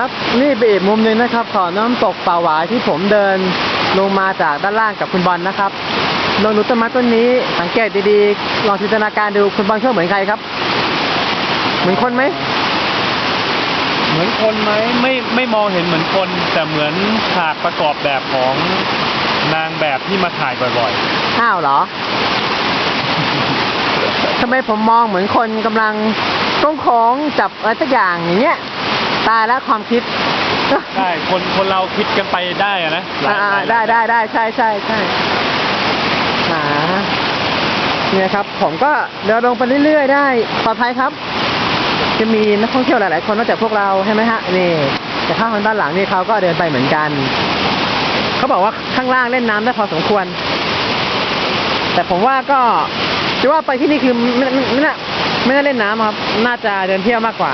ครับนี่เป็นอีกมุมหนึ่งนะครับของน้ำตกป่าหวายที่ผมเดินลงมาจากด้านล่างกับคุณบอลนะครับลองดูต้นไม้ต้นนี้สังเกตดีๆ ลองจินตนาการดูคุณบอลเชื่อเหมือนใครครับ เหมือนคนไหม เหมือนคนไหมไม่ไม่มองเห็นเหมือนคน แต่เหมือนฉากประกอบแบบของนางแบบที่มาถ่ายบ่อยอ้าวเหรอทำไมผมมองเหมือนคนกำลังโค้งโค้งๆจับอะไรสักอย่างอย่างเงี้ย ตายแล้วความคิดๆใช่คนคนเราคิดกันไปได้อะนะหลายอ่าหลายได้ได้ได้ใช่ใช่ใช่อ่าเนี่ยครับ ผมก็เดินลงไปเรื่อยๆ ได้ปลอดภัยครับ จะมีนักท่องเที่ยวหลายๆ คนนอกจากพวกเราใช่ไหมฮะนี่แต่ข้างทางด้านหลังนี่เขาก็เดินไปเหมือนกัน เขาบอกว่าข้างล่างเล่นน้ำได้พอสมควร แต่ผมว่าก็จะว่าไปที่นี่คือไม่ไม่ไม่น่าไม่น่าเล่นน้ำครับ น่าจะเดินเที่ยวมากกว่า